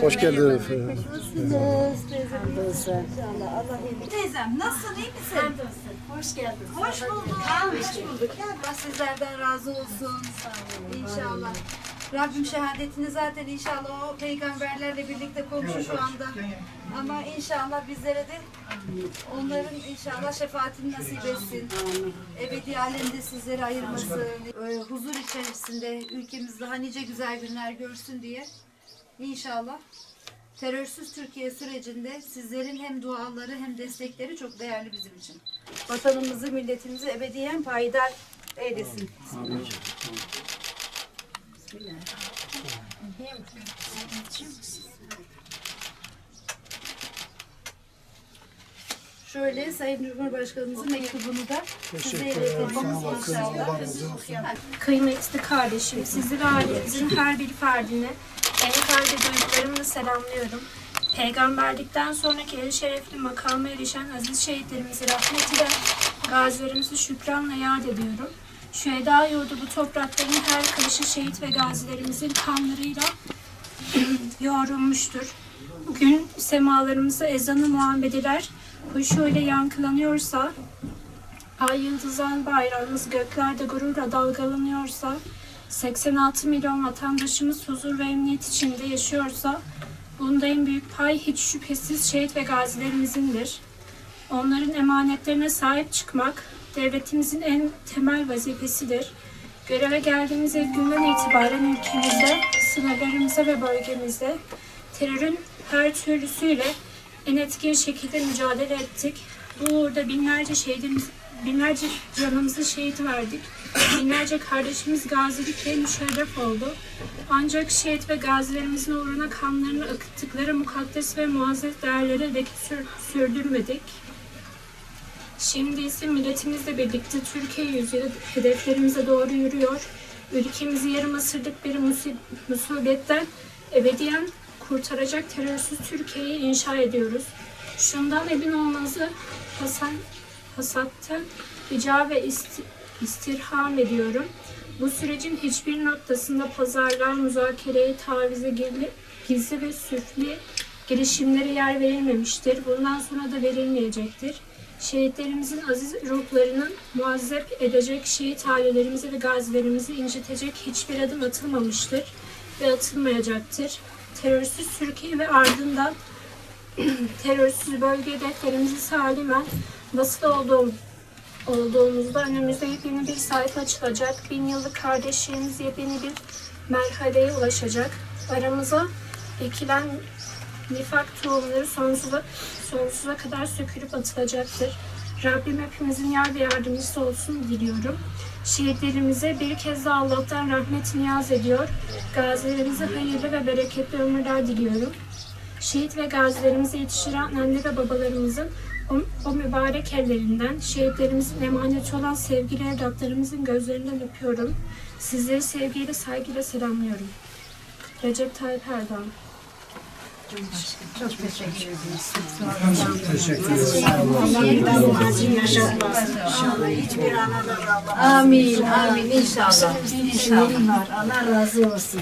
Hoş geldiniz efendim. Teyzem nasılsın iyi misin? Hoş geldin. Hoş bulduk. Hoş bulduk. Allah sizlerden razı olsun. İnşallah. Rabbim şehadetini zaten inşallah o peygamberlerle birlikte komşu şu anda. Ama inşallah bizlere de onların inşallah şefaatini nasip etsin. Ebedi alemde sizleri ayırmasın. Ee, Huzur içerisinde ülkemiz daha nice güzel günler görsün diye inşallah terörsüz Türkiye sürecinde sizlerin hem duaları hem destekleri çok değerli bizim için. Vatanımızı, milletimizi ebediyen payidar eylesin. Şöyle Sayın Cumhurbaşkanımızın mektubunu da size ileteceğiz inşallah. Kıymetli kardeşim, sizi ve ailenizin her bir ferdine en kalbi duygularımla selamlıyorum. Peygamberlikten sonraki el şerefli makama erişen aziz şehitlerimizi rahmet ile gazilerimizi şükranla yad ediyorum. Şu eda yurdu bu toprakların her karışı şehit ve gazilerimizin kanlarıyla yoğrulmuştur. Bugün semalarımızda ezanı Muhammediler huşu ile yankılanıyorsa, Ay yıldızan bayrağımız göklerde gururla dalgalanıyorsa, 86 milyon vatandaşımız huzur ve emniyet içinde yaşıyorsa, bunda en büyük pay hiç şüphesiz şehit ve gazilerimizindir. Onların emanetlerine sahip çıkmak, devletimizin en temel vazifesidir. Göreve geldiğimiz ilk günden itibaren ülkemizde, sınırlarımızda ve bölgemizde terörün her türlüsüyle en etkin şekilde mücadele ettik. Bu uğurda binlerce şehidimiz, binlerce canımızı şehit verdik. Binlerce kardeşimiz gazilikle müşerref oldu. Ancak şehit ve gazilerimizin uğruna kanlarını akıttıkları mukaddes ve muazzez değerlere leke sür- sürdürmedik. Şimdi ise milletimizle birlikte Türkiye yüzü hedeflerimize doğru yürüyor. Ülkemizi yarım asırlık bir musi- musibetten ebediyen kurtaracak terörsüz Türkiye'yi inşa ediyoruz. Şundan emin olmanızı Hasan Hasat'tan rica ve isti- istirham ediyorum. Bu sürecin hiçbir noktasında pazarlığa, müzakereye, tavize, gizli, gizli ve süfli girişimlere yer verilmemiştir. Bundan sonra da verilmeyecektir. Şehitlerimizin aziz ruhlarının muazzep edecek şehit ailelerimizi ve gazilerimizi incitecek hiçbir adım atılmamıştır ve atılmayacaktır. Terörsüz Türkiye ve ardından terörsüz bölge hedeflerimizi salimen nasıl olduğum, olduğumuzda önümüzde yepyeni bir sayfa açılacak. Bin yıllık kardeşliğimiz yepyeni bir merhaleye ulaşacak. Aramıza ekilen nifak tohumları sonsuza, sonsuza kadar sökülüp atılacaktır. Rabbim hepimizin yar ve yardımcısı olsun diliyorum. Şehitlerimize bir kez daha Allah'tan rahmet niyaz ediyor. Gazilerimize hayırlı ve bereketli ömürler diliyorum. Şehit ve gazilerimize yetiştiren anne ve babalarımızın o, o mübarek ellerinden, şehitlerimizin emaneti olan sevgili evlatlarımızın gözlerinden öpüyorum. Sizleri sevgiyle, saygıyla selamlıyorum. Recep Tayyip Erdoğan. Amin, amin inşallah. Bir işlerim var. Allah razı olsun.